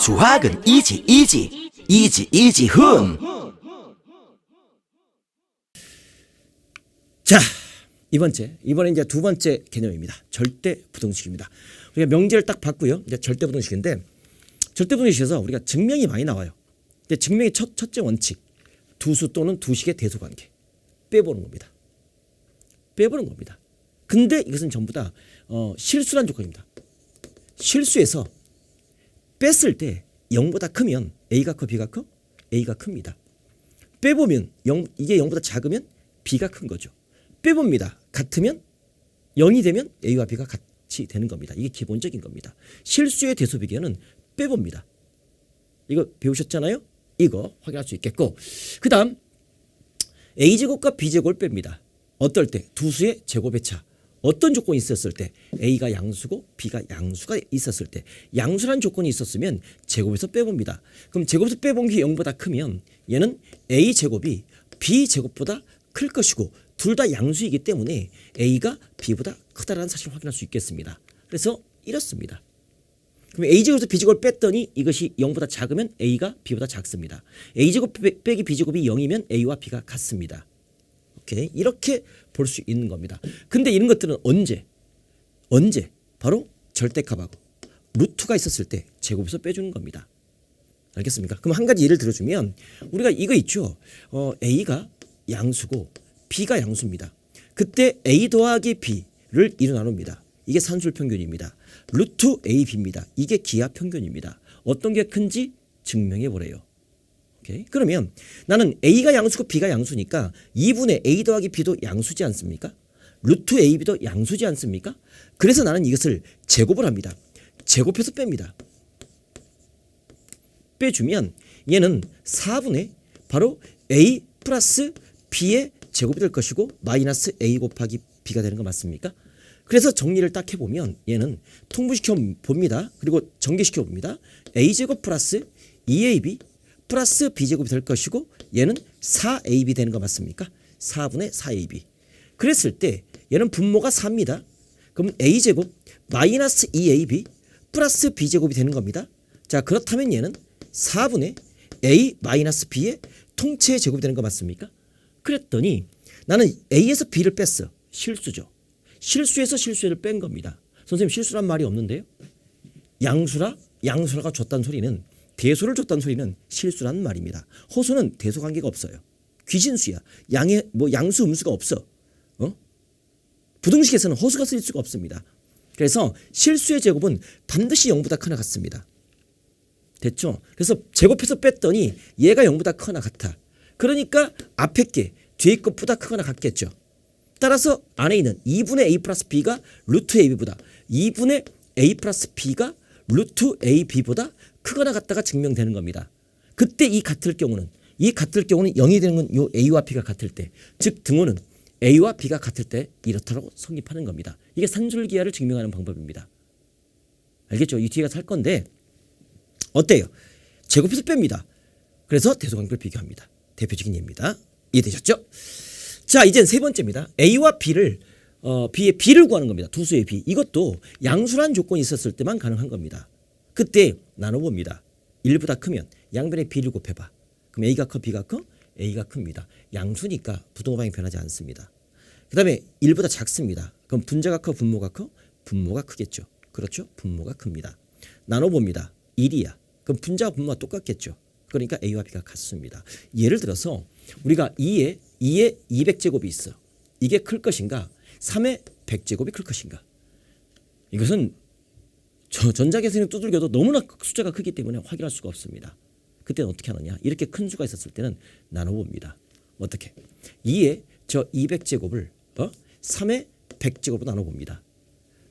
수학은 이지 이지 이지 이지 훈 자, 이번째. 이번에 이제 두 번째 개념입니다. 절대 부등식입니다. 우리가 명제를 딱 봤고요. 이제 절대 부등식인데 절대 부등식에서 우리가 증명이 많이 나와요. 근데 증명의 첫, 첫째 원칙. 두수 또는 두식의 대소 관계. 빼보는 겁니다. 빼보는 겁니다. 근데 이것은 전부 다 어, 실수란 조건입니다. 실수에서 뺐을 때 0보다 크면 A가 커 B가 커? A가 큽니다. 빼보면 0, 이게 0보다 작으면 B가 큰 거죠. 빼봅니다. 같으면 0이 되면 A와 B가 같이 되는 겁니다. 이게 기본적인 겁니다. 실수의 대소 비교는 빼봅니다. 이거 배우셨잖아요? 이거 확인할 수 있겠고 그 다음 A제곱과 B제곱을 뺍니다. 어떨 때? 두 수의 제곱의 차. 어떤 조건이 있었을 때 A가 양수고 B가 양수가 있었을 때 양수란 조건이 있었으면 제곱에서 빼봅니다. 그럼 제곱에서 빼본 게 0보다 크면 얘는 A제곱이 B제곱보다 클 것이고 둘 다 양수이기 때문에 A가 B보다 크다라는 사실을 확인할 수 있겠습니다. 그래서 이렇습니다. 그럼 A제곱에서 B제곱을 뺐더니 이것이 0보다 작으면 A가 B보다 작습니다. A제곱 빼- 빼기 B제곱이 0이면 A와 B가 같습니다. 오케이 이렇게 볼 수 있는 겁니다. 근데 이런 것들은 언제 언제 바로 절대값하고 루트가 있었을 때 제곱에서 빼주는 겁니다. 알겠습니까? 그럼 한 가지 예를 들어주면 우리가 이거 있죠. 어, A가 양수고 B가 양수입니다. 그때 A 더하기 B를 2로 나눕니다. 이게 산술 평균입니다. 루트 AB입니다. 이게 기하 평균입니다. 어떤 게 큰지 증명해 보래요. 오케이. 그러면 나는 A가 양수고 B가 양수니까 2분의 A 더하기 B도 양수지 않습니까? 루트 AB도 양수지 않습니까? 그래서 나는 이것을 제곱을 합니다. 제곱해서 뺍니다. 빼주면 얘는 4분의 바로 A 플러스 B의 제곱이 될 것이고 마이너스 A 곱하기 B가 되는 거 맞습니까? 그래서 정리를 딱 해보면 얘는 통분시켜 봅니다. 그리고 전개시켜 봅니다. A제곱 플러스 2AB 플러스 B제곱이 될 것이고 얘는 4AB 되는 거 맞습니까? 4분의 4AB. 그랬을 때 얘는 분모가 4입니다. 그럼 A제곱 마이너스 2AB 플러스 B제곱이 되는 겁니다. 자 그렇다면 얘는 4분의 A 마이너스 B의 통째 제곱이 되는 거 맞습니까? 그랬더니 나는 A에서 B를 뺐어. 실수죠. 실수에서 실수를 뺀 겁니다. 선생님 실수란 말이 없는데요. 양수라 양수라가 줬다는 소리는 대소를 줬다는 소리는 실수란 말입니다. 호수는 대소 관계가 없어요. 귀신수야. 양의 뭐 양수 음수가 없어. 어? 부등식에서는 호수가 쓸 수가 없습니다. 그래서 실수의 제곱은 반드시 0보다 크나 같습니다. 됐죠? 그래서 제곱해서 뺐더니 얘가 0보다 크거나 같아. 그러니까 앞에 게 뒤에 것보다 크거나 같겠죠. 따라서 안에 있는 2분의 a 플러스 b가 루트 ab보다 2분의 a 플러스 b가 루트 ab보다 크거나 같다가 증명되는 겁니다. 그때 이 같을 경우는 이 같을 경우는 0이 되는 건 요 a와 b가 같을 때, 즉 등호는 a와 b가 같을 때 이렇다고 성립하는 겁니다. 이게 산술기하를 증명하는 방법입니다. 알겠죠? 이 뒤에가 살 건데 어때요? 제곱해서 뺍니다. 그래서 대소관계를 비교합니다. 대표적인 예입니다. 이해되셨죠? 자, 이젠 세 번째입니다. A와 B를 어, B의 B를 구하는 겁니다. 두 수의 B. 이것도 양수란 조건이 있었을 때만 가능한 겁니다. 그때 나눠봅니다. 1보다 크면 양변의 B를 곱해봐. 그럼 A가 커, B가 커? A가 큽니다. 양수니까 부동호방이 변하지 않습니다. 그 다음에 1보다 작습니다. 그럼 분자가 커, 분모가 커? 분모가 크겠죠. 그렇죠? 분모가 큽니다. 나눠봅니다. 1이야. 그럼 분자와 분모가 똑같겠죠. 그러니까 A와 B가 같습니다. 예를 들어서 우리가 2에 2에 200제곱이 있어. 이게 클 것인가? 3에 100제곱이 클 것인가? 이것은 저 전자계산을 두들겨도 너무나 숫자가 크기 때문에 확인할 수가 없습니다. 그때는 어떻게 하느냐? 이렇게 큰 수가 있었을 때는 나눠봅니다. 어떻게? 2에 저 200제곱을 어? 3에 100제곱으로 나눠봅니다.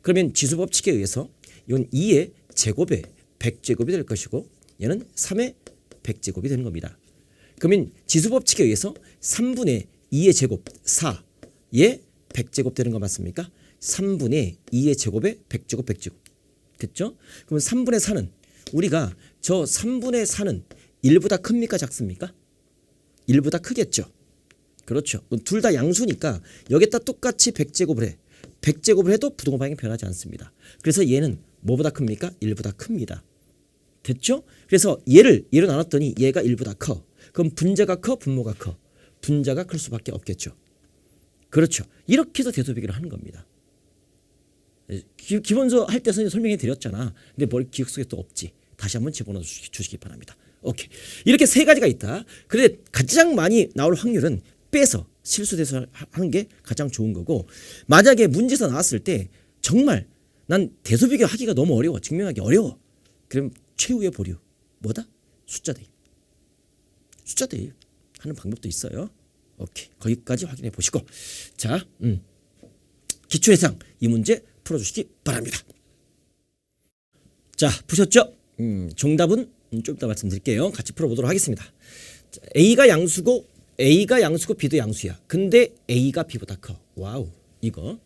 그러면 지수 법칙에 의해서 이건 2의 제곱에 100제곱이 될 것이고 얘는 3의 100제곱이 되는 겁니다. 그러면 지수 법칙에 의해서 3분의 2의 제곱 4의 100제곱 되는 거 맞습니까? 3분의 2의 제곱에 100제곱 100제곱 됐죠? 그러면 3분의 4는 우리가 저 3분의 4는 1보다 큽니까 작습니까? 1보다 크겠죠. 그렇죠. 둘 다 양수니까 여기다 똑같이 100제곱을 해. 100제곱을 해도 부동호 방향이 변하지 않습니다. 그래서 얘는 뭐보다 큽니까? 1보다 큽니다. 됐죠? 그래서 얘를 얘로 나눴더니 얘가 1보다 커. 그럼 분자가 커, 분모가 커. 분자가 클 수밖에 없겠죠. 그렇죠. 이렇게 해서 대소비교를 하는 겁니다. 기, 기본서 할때 선생님 설명해 드렸잖아. 근데 뭘 기억 속에 또 없지. 다시 한번 집어넣어 주시기, 주시기 바랍니다. 오케이. 이렇게 세 가지가 있다. 그런데 가장 많이 나올 확률은 빼서 실수돼서 하- 하는 게 가장 좋은 거고 만약에 문제에서 나왔을 때 정말 난 대소비교 하기가 너무 어려워. 증명하기 어려워. 그럼 최후의 보류. 뭐다? 숫자 대입. 숫자 대입 하는 방법도 있어요. 오케이. 거기까지 확인해 보시고 자, 음. 기초 예상 이 문제 풀어주시기 바랍니다. 자, 푸셨죠? 음, 정답은 음, 좀 이따 말씀드릴게요. 같이 풀어보도록 하겠습니다. 자, A가 양수고 A가 양수고 B도 양수야. 근데 A가 B보다 커. 와우. 이거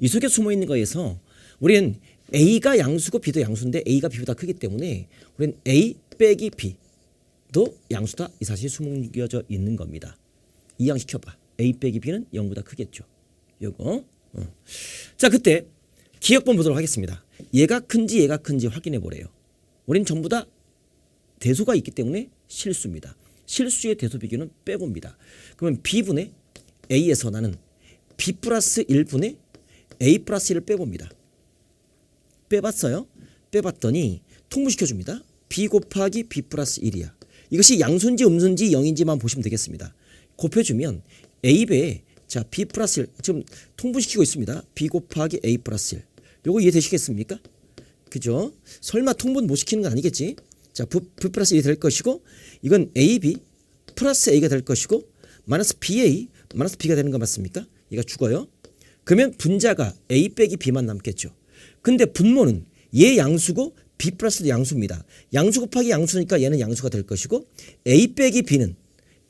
이 속에 숨어 있는 거에서 우리는 A가 양수고 B도 양수인데 A가 B보다 크기 때문에 우리는 A 빼기 B도 양수다. 이 사실이 숨겨져 있는 겁니다. 이양시켜봐. A 빼기 B는 0보다 크겠죠. 요거. 어. 자, 그때 기억번 보도록 하겠습니다. 얘가 큰지 얘가 큰지 확인해 보래요. 우린 전부 다 대소가 있기 때문에 실수입니다. 실수의 대소 비교는 빼봅니다. 그러면 B분의 A에서 나는 B 플러스 1분의 A 플러스 1을 빼봅니다. 빼봤어요. 빼봤더니 통분시켜줍니다. B 곱하기 B 플러스 1이야. 이것이 양수인지 음수인지 0인지만 보시면 되겠습니다. 곱해주면 A배에 자 B 플러스 1 지금 통분시키고 있습니다. B 곱하기 A 플러스 1 요거 이해되시겠습니까? 그죠? 설마 통분 못 시키는 건 아니겠지? 자, v 플러스 1이 될 것이고 이건 AB 플러스 A가 될 것이고 마이너스 BA 마이너스 B가 되는 거 맞습니까? 얘가 죽어요. 그러면 분자가 A 빼기 B만 남겠죠. 근데 분모는 얘 양수고 B 플러스도 양수입니다. 양수 곱하기 양수니까 얘는 양수가 될 것이고 A 빼기 B는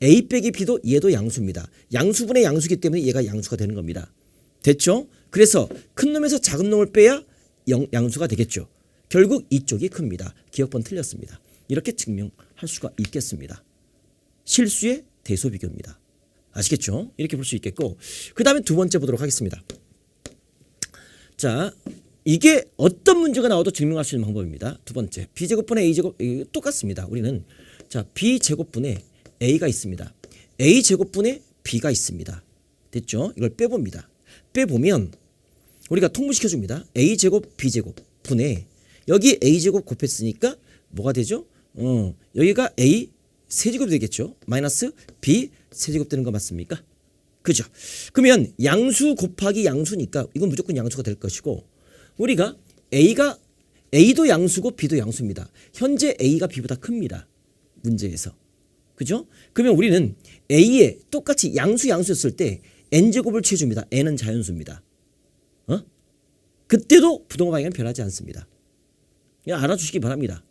A 빼기 B도 얘도 양수입니다. 양수분의 양수기 때문에 얘가 양수가 되는 겁니다. 됐죠? 그래서 큰 놈에서 작은 놈을 빼야 영- 양수가 되겠죠. 결국 이쪽이 큽니다. 기억번 틀렸습니다. 이렇게 증명할 수가 있겠습니다. 실수의 대소 비교입니다. 아시겠죠? 이렇게 볼 수 있겠고 그 다음에 두 번째 보도록 하겠습니다. 자, 이게 어떤 문제가 나와도 증명할 수 있는 방법입니다. 두 번째, b제곱분의 a제곱 똑같습니다. 우리는 자 b제곱분의 a가 있습니다. a제곱분의 b가 있습니다. 됐죠? 이걸 빼봅니다. 빼보면 우리가 통분시켜 줍니다. a제곱 b제곱 분의 여기 a제곱 곱했으니까 뭐가 되죠? 어, 여기가 a 세제곱 되겠죠. 마이너스 b 세제곱 되는 거 맞습니까? 그죠? 그러면 양수 곱하기 양수니까 이건 무조건 양수가 될 것이고 우리가 a가 a도 양수고 b도 양수입니다. 현재 a가 b보다 큽니다. 문제에서. 그죠? 그러면 우리는 a에 똑같이 양수 양수였을 때 n 제곱을 취해줍니다. n은 자연수입니다. 어? 그때도 부동호 방향은 변하지 않습니다. 그냥 알아주시기 바랍니다.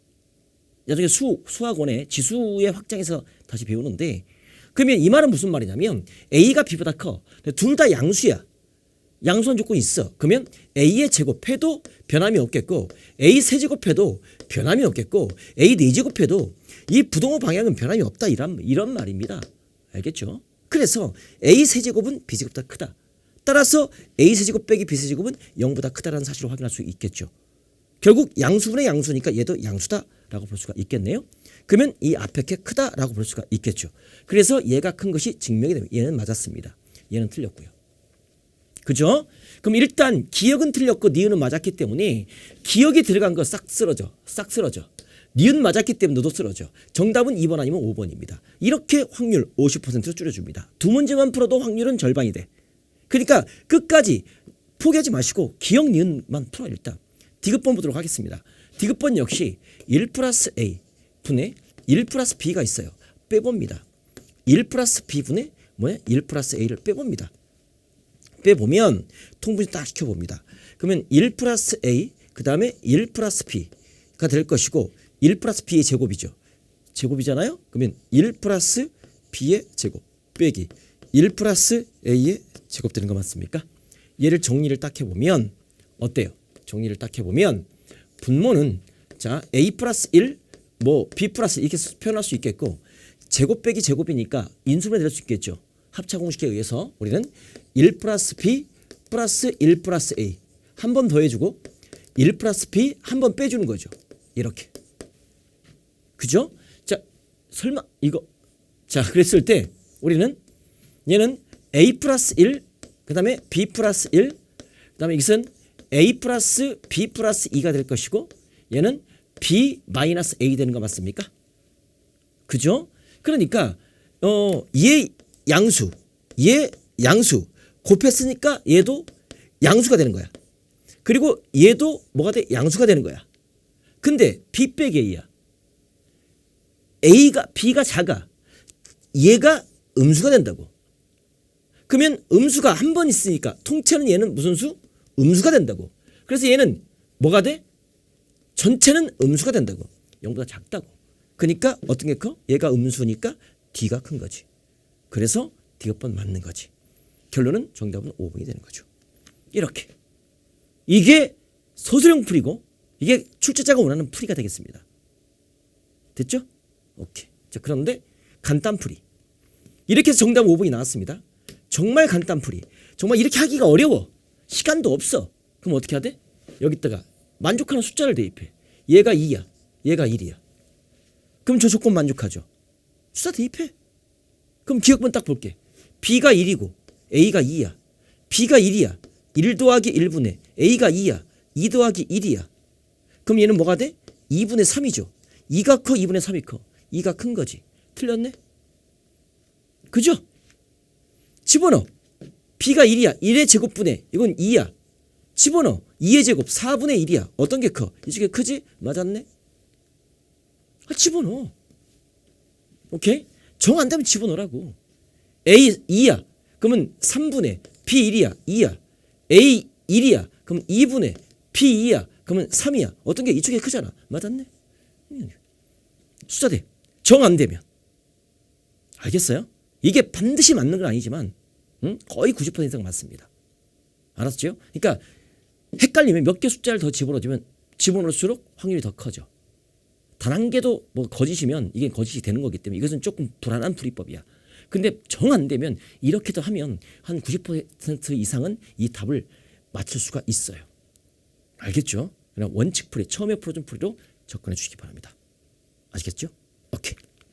나중에 수 수학원에 지수의 확장에서 다시 배우는데 그러면 이 말은 무슨 말이냐면 a가 b보다 커. 둘 다 양수야. 양수한 조건이 있어. 그러면 a의 제곱해도 변함이 없겠고 a 세제곱해도 변함이 없겠고 a 네제곱해도 이 부동호 방향은 변함이 없다 이런 이런 말입니다. 알겠죠? 그래서 a 세제곱은 b 제곱보다 크다. 따라서 a 세제곱 빼기 b 세제곱은 0보다 크다라는 사실을 확인할 수 있겠죠. 결국 양수분의 양수니까 얘도 양수다라고 볼 수가 있겠네요. 그러면 이 앞에 게 크다라고 볼 수가 있겠죠. 그래서 얘가 큰 것이 증명이 됩니다. 얘는 맞았습니다. 얘는 틀렸고요. 그죠? 그럼 일단 기억은 틀렸고 니은은 맞았기 때문에 기억이 들어간 거 싹 쓰러져. 싹 쓰러져. 니은 맞았기 때문에 너도 쓰러져. 정답은 2번 아니면 5번입니다. 이렇게 확률 50%로 줄여줍니다. 두 문제만 풀어도 확률은 절반이 돼. 그러니까 끝까지 포기하지 마시고 기억 니은만 풀어 일단. 디귿번 보도록 하겠습니다. 디귿번 역시 1 플러스 A 분의 1 플러스 B가 있어요. 빼봅니다. 1 플러스 B 분의 뭐야? 1 플러스 A를 빼봅니다. 빼보면 통분이 딱 시켜봅니다. 그러면 1 플러스 A 그 다음에 1 플러스 B가 될 것이고 1 플러스 B의 제곱이죠. 제곱이잖아요. 그러면 1 플러스 B의 제곱 빼기 1 플러스 A의 제곱 되는 거 맞습니까? 얘를 정리를 딱 해보면 어때요? 정리를 딱 해보면 분모는 자 A 플러스 1, 뭐 B 플러스 이렇게 표현할 수 있겠고 제곱 빼기 제곱이니까 인수분해 될 수 있겠죠. 합차 공식에 의해서 우리는 1 플러스 B 플러스 1 플러스 A 한 번 더해주고 1 플러스 B 한 번 빼주는 거죠. 이렇게 그죠? 자, 설마 이거 자, 그랬을 때 우리는 얘는 a 플러스 1, 그 다음에 b 플러스 1, 그 다음에 이것은 a 플러스 b 플러스 2가 될 것이고 얘는 b 마이너스 a 되는 거 맞습니까? 그죠? 그러니까 어, 얘 양수, 얘 양수 곱했으니까 얘도 양수가 되는 거야. 그리고 얘도 뭐가 돼? 양수가 되는 거야. 근데 b 빼기 a야. a가 b가 작아. 얘가 음수가 된다고. 그러면 음수가 한 번 있으니까 통째는 얘는 무슨 수? 음수가 된다고. 그래서 얘는 뭐가 돼? 전체는 음수가 된다고. 0보다 작다고. 그러니까 어떤 게 커? 얘가 음수니까 D가 큰 거지. 그래서 D가 번 맞는 거지. 결론은 정답은 5번이 되는 거죠. 이렇게. 이게 소수령 풀이고 이게 출제자가 원하는 풀이가 되겠습니다. 됐죠? 오케이. 자, 그런데 간단 풀이. 이렇게 해서 정답 5번이 나왔습니다. 정말 간단 풀이. 정말 이렇게 하기가 어려워. 시간도 없어. 그럼 어떻게 해야 돼? 여기다가 만족하는 숫자를 대입해. 얘가 2야. 얘가 1이야. 그럼 저 조건 만족하죠. 숫자 대입해. 그럼 기억문 딱 볼게. B가 1이고 A가 2야. B가 1이야. 1 더하기 1분의 A가 2야. 2 더하기 1이야. 그럼 얘는 뭐가 돼? 2분의 3이죠. 2가 커, 2분의 3이 커. 2가 큰 거지. 틀렸네? 그죠? 집어넣어. B가 1이야. 1의 제곱분의 이건 2야. 집어넣어. 2의 제곱 4분의 1이야. 어떤 게 커? 이쪽에 크지? 맞았네? 아, 집어넣어. 오케이? 정안 되면 집어넣으라고. A 2야. 그러면 3분의 B 1이야. 2야. A 1이야. 그럼 2분의 B 2야. 그러면 3이야. 어떤 게 이쪽에 크잖아. 맞았네? 음. 숫자 대. 정 안 되면. 알겠어요? 이게 반드시 맞는 건 아니지만 응? 거의 90% 이상 맞습니다. 알았죠? 그러니까 헷갈리면 몇 개 숫자를 더 집어넣으면 집어넣을수록 확률이 더 커져. 단 한 개도 뭐 거짓이면 이게 거짓이 되는 거기 때문에 이것은 조금 불안한 풀이법이야. 근데 정 안 되면 이렇게도 하면 한 90% 이상은 이 답을 맞출 수가 있어요. 알겠죠? 그냥 원칙 풀이 처음에 풀어준 풀이로 접근해 주시기 바랍니다. 아시겠죠? 오케이.